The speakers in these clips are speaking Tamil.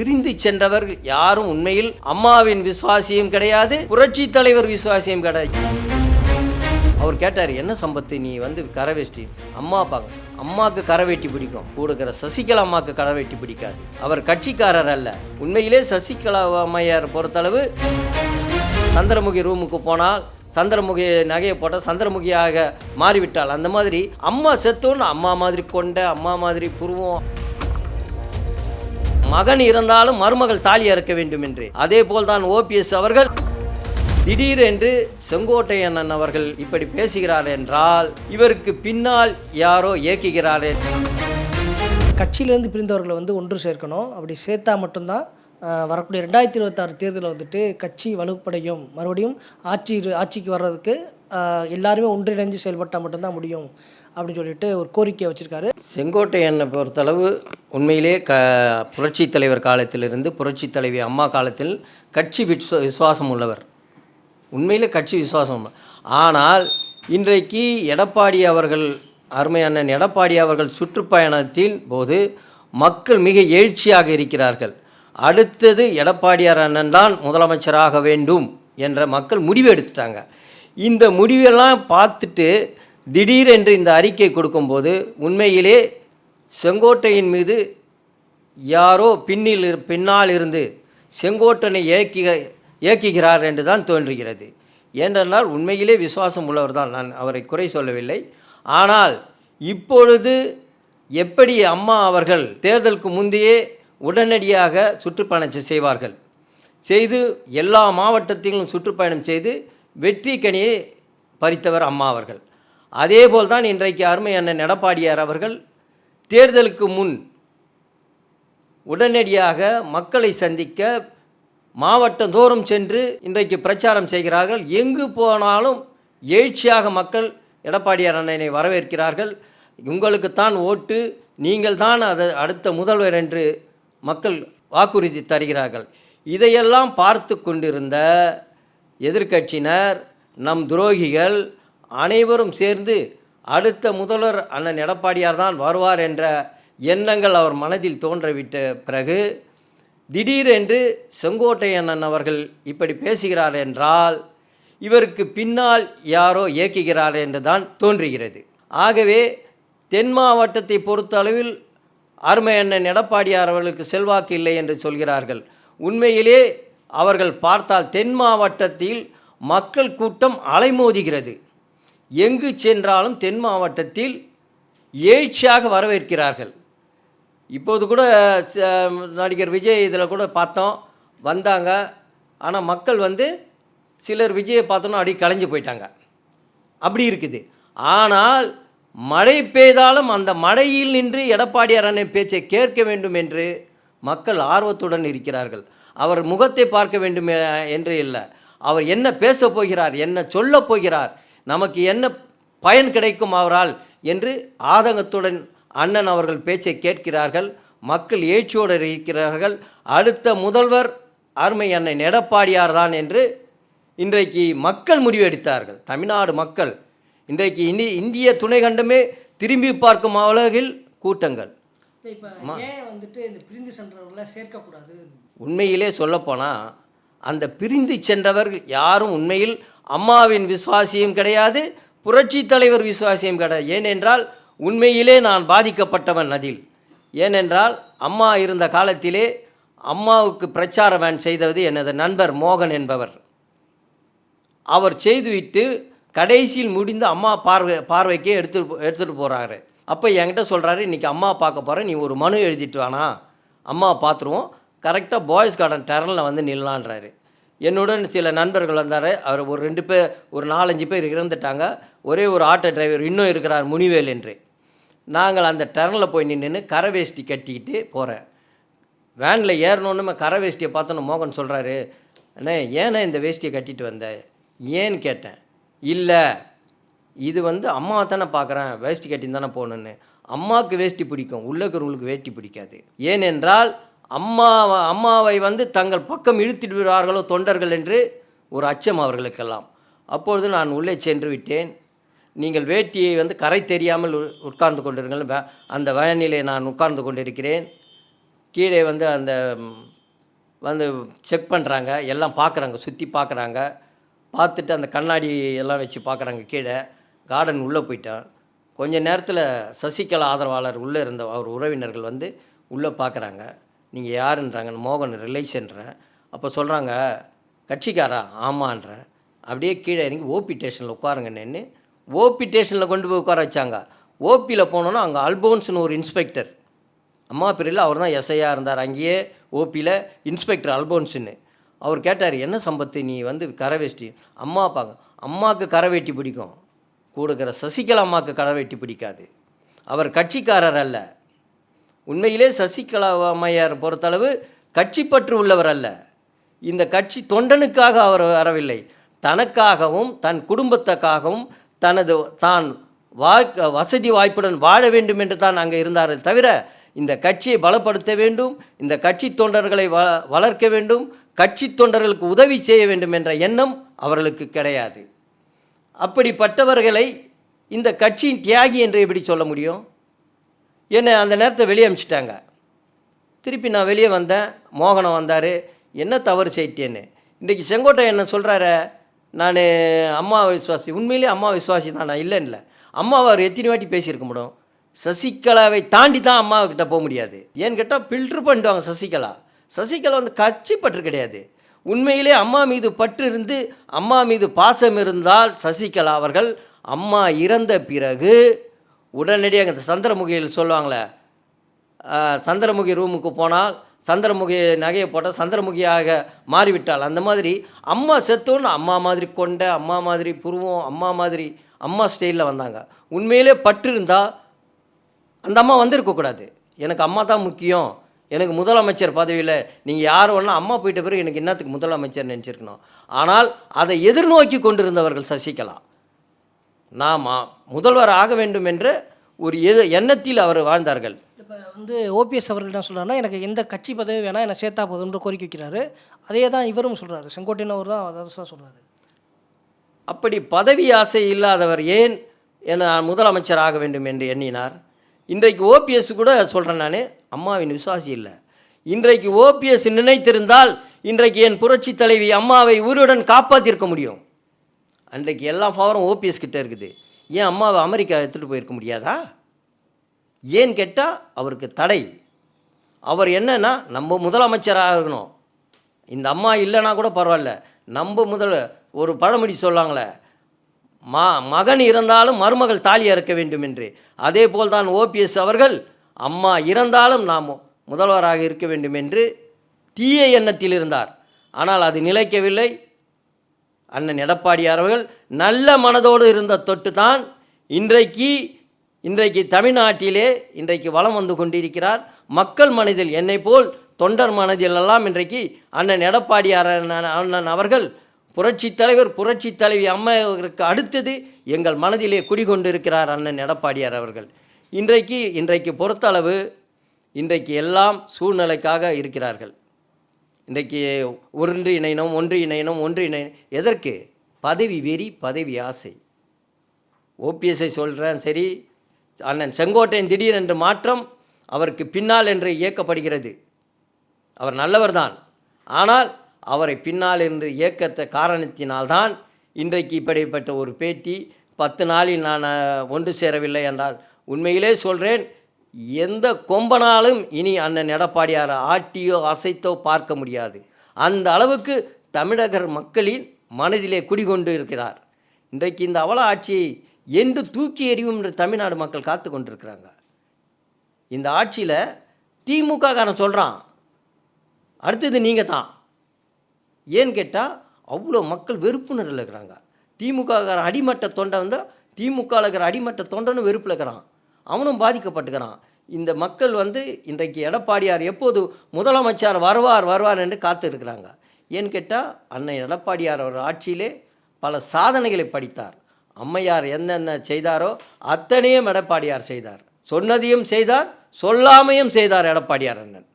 பிரிந்து சென்றவர்கள் யாரும் உண்மையில் அம்மாவின் விசுவாசியும் கிடையாது புரட்சி தலைவர் விசுவாசியும் கிடையாது. அவர் கேட்டார் என்ன சம்பத்து? நீ வந்து கரை வேஷ்டி. அம்மா பார்க்க அம்மாவுக்கு கரை வேட்டி பிடிக்கும். கூடுக்கிற சசிகலா அம்மாவுக்கு கரை பிடிக்காது. அவர் கட்சிக்காரர் அல்ல. உண்மையிலே சசிகலா அம்மையார் பொறுத்தளவு சந்திரமுகி ரூமுக்கு போனால் சந்திரமுகி நகையை போட்டால் சந்திரமுகியாக மாறிவிட்டாள் அந்த மாதிரி அம்மா செத்தோன்னு அம்மா மாதிரி கொண்ட அம்மா மாதிரி புருவம் மகன் இருந்தாலும் மருமகள் தாலி அறுக்க வேண்டும் என்று. அதே போல்தான் ஓபிஎஸ் அவர்கள் திடீரென்று செங்கோட்டையண்ணன் அவர்கள் இப்படி பேசுகிறார் என்றால் இவருக்கு பின்னால் யாரோ இயக்குகிறார் கட்சியிலிருந்து பிரிந்தவர்களை வந்து ஒன்று சேர்க்கணும். அப்படி சேர்த்தா மட்டும்தான் வரக்கூடிய ரெண்டாயிரத்தி இருபத்தாறு தேர்தலில் வந்துட்டு கட்சி வலுப்படையும். மறுபடியும் ஆட்சி ஆட்சிக்கு வர்றதுக்கு எல்லாருமே ஒன்றிணைஞ்சு செயல்பட்டால் மட்டும்தான் முடியும். அப்படின்னு சொல்லிட்டு ஒரு கோரிக்கை வச்சுருக்காரு. செங்கோட்டையனை பொறுத்தளவு உண்மையிலே க புரட்சி தலைவர் காலத்திலிருந்து புரட்சி தலைவி அம்மா காலத்தில் கட்சி விஸ்வ விசுவாசம் உள்ளவர். உண்மையிலே கட்சி விசுவாசம் ஆனால் இன்றைக்கு எடப்பாடி அவர்கள் அருமை அண்ணன் எடப்பாடி அவர்கள் சுற்றுப்பயணத்தின் போது மக்கள் மிக எழுச்சியாக இருக்கிறார்கள். அடுத்தது எடப்பாடியார் அண்ணன் தான் முதலமைச்சராக வேண்டும் என்ற மக்கள் முடிவு எடுத்துட்டாங்க. இந்த முடிவெல்லாம் பார்த்துட்டு திடீரென்று இந்த அறிக்கை கொடுக்கும்போது உண்மையிலே செங்கோட்டையின் மீது யாரோ பின்னில் இரு- பின்னால் இருந்து செங்கோட்டனை இயக்கி இயக்குகிறார் என்று தான் தோன்றுகிறது. ஏனென்றால் உண்மையிலே விசுவாசம் உள்ளவர் தான். நான் அவரை குறை சொல்லவில்லை. ஆனால் இப்பொழுது எப்படி அம்மா அவர்கள் தேர்தலுக்கு முந்தையே உடனடியாக சுற்றுப்பயணம் செய்வார்கள்? செய்து எல்லா மாவட்டத்திலும் சுற்றுப்பயணம் செய்து வெற்றி கனியை பறித்தவர் அம்மா அவர்கள். அதேபோல் தான் இன்றைக்கு அருமை அண்ணன் எடப்பாடியார் அவர்கள் தேர்தலுக்கு முன் உடனடியாக மக்களை சந்திக்க மாவட்டந்தோறும் சென்று இன்றைக்கு பிரச்சாரம் செய்கிறார்கள். எங்கு போனாலும் எழுச்சியாக மக்கள் எடப்பாடியார் அண்ணனை வரவேற்கிறார்கள். உங்களுக்குத்தான் ஓட்டு நீங்கள் தான் அது அடுத்த முதல்வர் என்று மக்கள் வாக்குறுதி தருகிறார்கள். இதையெல்லாம் பார்த்து கொண்டிருந்த எதிர்க்கட்சியினர் நம் துரோகிகள் அனைவரும் சேர்ந்து அடுத்த முதல்வர் அண்ணன் எடப்பாடியார் தான் வருவார் என்ற எண்ணங்கள் அவர் மனதில் தோன்றவிட்ட பிறகு திடீரென்று செங்கோட்டையண்ணன் அவர்கள் இப்படி பேசுகிறார் என்றால் இவருக்கு பின்னால் யாரோ இயக்குகிறார் என்று தான் தோன்றுகிறது. ஆகவே தென் மாவட்டத்தை பொறுத்தளவில் அருமை அண்ணன் எடப்பாடியார் அவர்களுக்கு செல்வாக்கு இல்லை என்று சொல்கிறார்கள். உண்மையிலே அவர்கள் பார்த்தால் தென் மாவட்டத்தில் மக்கள் கூட்டம் அலைமோதுகிறது. எங்கு சென்றாலும் தென் மாவட்டத்தில் எழுச்சியாக வரவேற்கிறார்கள். இப்போது கூட ச- நடிகர் விஜய் இதில் கூட பார்த்தோம் வந்தாங்க. ஆனால் மக்கள் வந்து சிலர் விஜயை பார்த்தோன்னா அப்படியே கலைஞ்சு போயிட்டாங்க. அப்படி இருக்குது. ஆனால் மழை பெய்தாலும் அந்த மழையில் நின்று எடப்பாடியார் அண்ணன் பேச்சை கேட்க வேண்டும் என்று மக்கள் ஆர்வத்துடன் இருக்கிறார்கள். அவர் முகத்தை பார்க்க வேண்டும் என்று இல்லை. அவர் என்ன பேசப் போகிறார் என்ன சொல்லப் போகிறார் நமக்கு என்ன பயன் கிடைக்கும் அவரால் என்று ஆதங்கத்துடன் அண்ணன் அவர்கள் பேச்சை கேட்கிறார்கள். மக்கள் எழுச்சியோடு இருக்கிறார்கள். அடுத்த முதல்வர் அருமை அண்ணன் எடப்பாடியார் தான் என்று இன்றைக்கு மக்கள் முடிவெடுத்தார்கள். தமிழ்நாடு மக்கள் இன்றைக்கு இந்தி இந்திய துணை கண்டமே திரும்பி பார்க்கும் அளவில் கூட்டங்கள். உண்மையிலே சொல்லப்போனால் அந்த பிரிந்து சென்றவர்கள் யாரும் உண்மையில் அம்மாவின் விசுவாசியும் கிடையாது புரட்சி தலைவர் விசுவாசியும் கிடையாது. ஏனென்றால் உண்மையிலே நான் பாதிக்கப்பட்டவன் அதில். ஏனென்றால் அம்மா இருந்த காலத்திலே அம்மாவுக்கு பிரச்சார வேன் செய்தது எனது நண்பர் மோகன் என்பவர். அவர் செய்துவிட்டு கடைசியில் முடிந்து அம்மா பார்வை பார்வைக்கே எடுத்து எடுத்துகிட்டு போகிறாரு அப்போ என்கிட்ட சொல்கிறாரு இன்றைக்கி அம்மா பார்க்க போகிறேன் நீ ஒரு மனு எழுதிட்டு வானா அம்மா பார்த்துருவோம். கரெக்டாக பாய்ஸ் கார்டன் டெரனில் வந்து நில்லான்றாரு என்னுடன் சில நண்பர்கள் வந்தார். அவர் ஒரு ரெண்டு பேர் ஒரு நாலஞ்சு பேர் இறந்துட்டாங்க. ஒரே ஒரு ஆட்டோ டிரைவர் இன்னும் இருக்கிறார் முனிவேல் என்று. நாங்கள் அந்த டர்னில் போய் நின்று கரை வேஷ்டி கட்டிக்கிட்டு போகிறேன் வேனில் ஏறணுன்னு கரை வேஷ்டியை பார்த்தோன்னு மோகன் சொல்கிறாரு அண்ணே ஏன்னா இந்த வேஷ்டியை கட்டிட்டு வந்த? ஏன்னு கேட்டேன். இல்லை இது வந்து அம்மா தானே பார்க்குறேன். வேஷ்டி கட்டின்னு தானே போகணுன்னு அம்மாவுக்கு வேஷ்டி பிடிக்கும். உள்ளக்கிறவங்களுக்கு வேஷ்டி பிடிக்காது. ஏனென்றால் அம்மா அம்மாவை வந்து தங்கள் பக்கம் இழுத்திட்டு விடுவார்களோ தொண்டர்கள் என்று ஒரு அச்சம் அவர்களுக்கெல்லாம். அப்பொழுது நான் உள்ளே சென்று விட்டேன். நீங்கள் வேட்டியை வந்து கரை தெரியாமல் உட்கார்ந்து கொண்டிருங்கள். அந்த வேனிலே நான் உட்கார்ந்து கொண்டிருக்கிறேன். கீழே வந்து அந்த வந்து செக் பண்ணுறாங்க எல்லாம் பார்க்குறாங்க சுற்றி பார்க்குறாங்க பார்த்துட்டு அந்த கண்ணாடி எல்லாம் வச்சு பார்க்குறாங்க கீழே கார்டன் உள்ளே போயிட்டான். கொஞ்ச நேரத்தில் சசிகலா ஆதரவாளர் உள்ளே இருந்த அவர் உறவினர்கள் வந்து உள்ளே பார்க்குறாங்க நீங்கள் யாருன்றாங்க மோகன் ரிலேஷன்றேன் அப்போ சொல்கிறாங்க கட்சிக்காரா? ஆமான்றேன் அப்படியே கீழே இறங்கி ஓபி ஸ்டேஷனில் உட்காருங்க நின்று ஓபி ஸ்டேஷனில் கொண்டு போய் உட்கார வச்சாங்க. ஓபியில் போனோன்னா அங்கே அல்போன்ஸ்னு ஒரு இன்ஸ்பெக்டர். அம்மா பேரில் அவர் தான் எஸ்ஐயாக இருந்தார். அங்கேயே ஓபியில் இன்ஸ்பெக்டர் அல்போன்ஸுன்னு. அவர் கேட்டார் என்ன சம்பத்து? நீ வந்து கரை வேஷ்டி. அம்மா பாங்க அம்மாவுக்கு கரவேட்டி பிடிக்கும். கூடுக்கிற சசிகலா அம்மாவுக்கு கரவேட்டி பிடிக்காது. அவர் கட்சிக்காரர் அல்ல. உண்மையிலே சசிகலா அம்மையார் பொறுத்தளவு கட்சிப்பற்று உள்ளவர் அல்ல. இந்த கட்சி தொண்டனுக்காக அவர் வரவில்லை. தனக்காகவும் தன் குடும்பத்துக்காகவும் தனது தான் வாழ்க்கை வசதி வாய்ப்புடன் வாழ வேண்டும் என்று தான் அங்கே இருந்தாரே தவிர இந்த கட்சியை பலப்படுத்த வேண்டும் இந்த கட்சி தொண்டர்களை வ வளர்க்க வேண்டும் கட்சி தொண்டர்களுக்கு உதவி செய்ய வேண்டும் என்ற எண்ணம் அவர்களுக்கு கிடையாது. அப்படிப்பட்டவர்களை இந்த கட்சியின் தியாகி என்று எப்படி சொல்ல முடியும்? என்னை அந்த நேரத்தை வெளியே அமிச்சிட்டாங்க. திருப்பி நான் வெளியே வந்தேன். மோகனம் வந்தார். என்ன தவறு செய்யிட்டேன்னு இன்றைக்கி செங்கோட்டை என்ன சொல்கிறாரு நான் அம்மா விசுவாசி உண்மையிலேயே அம்மா விசுவாசி தான். நான் இல்லைன்னு இல்லை. அம்மாவை அவர் எத்தனை வாட்டி பேசியிருக்க முடியும்? சசிகலாவை தாண்டி தான் அம்மாவுக்கிட்ட போக முடியாது. ஏன்னு கேட்டால் ஃபில்ட்ரு பண்ணிடுவாங்க சசிகலா. சசிகலா வந்து கட்சி பற்று கிடையாது. உண்மையிலே அம்மா மீது பற்று இருந்து அம்மா மீது பாசம் இருந்தால் சசிகலா அவர்கள் அம்மா இறந்த பிறகு உடனடியாக இந்த சந்திரமுகியில் சொல்லுவாங்களே சந்திரமுகி ரூமுக்கு போனால் சந்திரமுகி நகையை போட்டால் சந்திரமுகியாக மாறிவிட்டாள். அந்த மாதிரி அம்மா செத்தோன்னு அம்மா மாதிரி கொண்ட அம்மா மாதிரி புருவம் அம்மா மாதிரி அம்மா ஸ்டைலில் வந்தாங்க. உண்மையிலே பற்று இருந்தால் அந்த அம்மா வந்திருக்கக்கூடாது எனக்கு அம்மா தான் முக்கியம். எனக்கு முதலமைச்சர் பதவியில் நீங்கள் யார் வேணா அம்மா போயிட்ட பிறகு எனக்கு என்னத்துக்கு முதலமைச்சர் நினச்சிருக்கணும்? ஆனால் அதை எதிர்நோக்கி கொண்டிருந்தவர்கள் சசிகலா. நாம் முதல்வர் ஆக வேண்டும் என்ற ஒரு எது எண்ணத்தில் அவர் வாழ்ந்தார்கள். இப்போ வந்து ஓபிஎஸ் அவர்கள் என்ன சொல்றாருன்னா எனக்கு எந்த கட்சி பதவி வேணால் என்னை சேர்த்தா போதுன்ற கோரிக்கை வைக்கிறாரு. அதே தான் இவரும் சொல்கிறாரு செங்கோட்டையன் அவர் தான் அதை தான் சொல்கிறாரு அப்படி பதவி ஆசை இல்லாதவர் ஏன் என நான் முதலமைச்சர் ஆக வேண்டும் என்று எண்ணினார். இன்றைக்கு ஓபிஎஸ் கூட சொல்கிறேன் நான் அம்மாவின் விசுவாசி இல்லை. இன்றைக்கு ஓபிஎஸ் நினைத்திருந்தால் இன்றைக்கு என் புரட்சி தலைவி அம்மாவை உயிருடன் காப்பாற்றிருக்க முடியும். அன்றைக்கு எல்லா பவரும் ஓபிஎஸ் கிட்டே இருக்குது. ஏன் அம்மாவை அமெரிக்கா எடுத்துகிட்டு போயிருக்க முடியாதா? ஏன்னு கேட்டால் அவருக்கு தடை. அவர் என்னன்னா நம்ம முதலமைச்சராக இருக்கணும். இந்த அம்மா இல்லைன்னா கூட பரவாயில்ல. நம்ம முதல் ஒரு பழமொழி சொல்லாங்களே மா மகன் இறந்தாலும் மருமகள் தாலி இருக்க வேண்டும் என்று. அதே போல் தான் ஓபிஎஸ் அவர்கள் அம்மா இறந்தாலும் நாம் முதல்வராக இருக்க வேண்டும் என்று தீய எண்ணத்தில் இருந்தார். ஆனால் அது நிலைக்கவில்லை. அண்ணன் எடப்பாடியார் அவர்கள் நல்ல மனதோடு இருந்த தொட்டு தான் இன்றைக்கு இன்றைக்கு தமிழ்நாட்டிலே இன்றைக்கு வலம் வந்து கொண்டிருக்கிறார். மக்கள் மனதில் என்னை போல் தொண்டர் மனதிலெல்லாம் இன்றைக்கு அண்ணன் எடப்பாடியார் அண்ணன் அண்ணன் அவர்கள் புரட்சி தலைவர் புரட்சி தலைவி அம்மாவிற்கு அடுத்தது எங்கள் மனதிலே குடிகொண்டிருக்கிறார் அண்ணன் எடப்பாடியார் அவர்கள். இன்றைக்கு இன்றைக்கு பொறுத்தளவு இன்றைக்கு எல்லாம் சூழ்நிலைக்காக இருக்கிறார்கள். இன்றைக்கு ஒன்று இணையணும் ஒன்று இணையணும் ஒன்று இணை எதற்கு? பதவி வெறி பதவி ஆசை. ஓபிஎஸ்ஐ சொல்கிறேன் சரி அண்ணன் செங்கோட்டையன் திடீரென்று மாற்றம் அவருக்கு பின்னால் என்று இயக்கப்படுகிறது அவர் நல்லவர்தான். ஆனால் அவரை பின்னால் என்று இயக்கத்த காரணத்தினால்தான் இன்றைக்கு இப்படிப்பட்ட ஒரு பேட்டி பத்து நாளில் நான் ஒன்று சேரவில்லை என்றால் உண்மையிலே சொல்கிறேன் எந்த கொம்பனாலும் இனி அண்ணன் எடப்பாடியார் ஆட்டியோ அசைத்தோ பார்க்க முடியாது. அந்த அளவுக்கு தமிழகர் மக்களின் மனதிலே குடிகொண்டு இருக்கிறார். இன்றைக்கு இந்த அவல ஆட்சியை என்று தூக்கி எறியும் என்று தமிழ்நாடு மக்கள் காத்து கொண்டிருக்கிறாங்க. இந்த ஆட்சியில் திமுக காரன் சொல்கிறான் அடுத்தது நீங்கள் தான். ஏன்னு கேட்டால் அவ்வளோ மக்கள் வெறுப்புணர்வில் இருக்கிறாங்க. திமுக காரன் அடிமட்ட தொண்டை வந்து திமுக இருக்கிற அடிமட்ட தொண்டனும் வெறுப்பில் இருக்கிறான். அவனும் பாதிக்கப்பட்டுக்கிறான். இந்த மக்கள் வந்து இன்றைக்கு எடப்பாடியார் எப்போது முதலமைச்சர் வருவார் வருவார் என்று காத்து இருக்கிறாங்க ஏன்னு கேட்டால் அன்னை எடப்பாடியார் அவர் ஆட்சியிலே பல சாதனைகளை படித்தார். அம்மையார் என்னென்ன செய்தாரோ அத்தனையும் எடப்பாடியார் செய்தார். சொன்னதையும் செய்தார் சொல்லாமையும் செய்தார் எடப்பாடியார் அண்ணன்.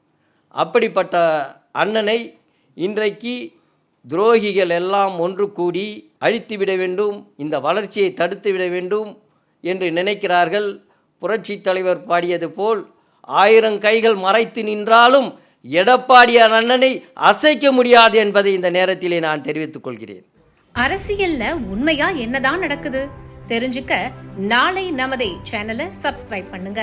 அப்படிப்பட்ட அண்ணனை இன்றைக்கு துரோகிகள் எல்லாம் ஒன்று கூடி அழித்து விட வேண்டும் இந்த வளர்ச்சியை தடுத்து விட வேண்டும் என்று நினைக்கிறார்கள் புரட்சி தலைவர் பாடியது போல் ஆயிரம் கைகள் மறைத்து நின்றாலும் எடப்பாடியார் அண்ணனை அசைக்க முடியாது என்பதை இந்த நேரத்திலே நான் தெரிவித்துக் கொள்கிறேன். அரசியல்ல உண்மையா என்னதான் நடக்குது? தெரிஞ்சுக்க நாளை நமதே சேனலை சப்ஸ்கிரைப் பண்ணுங்க.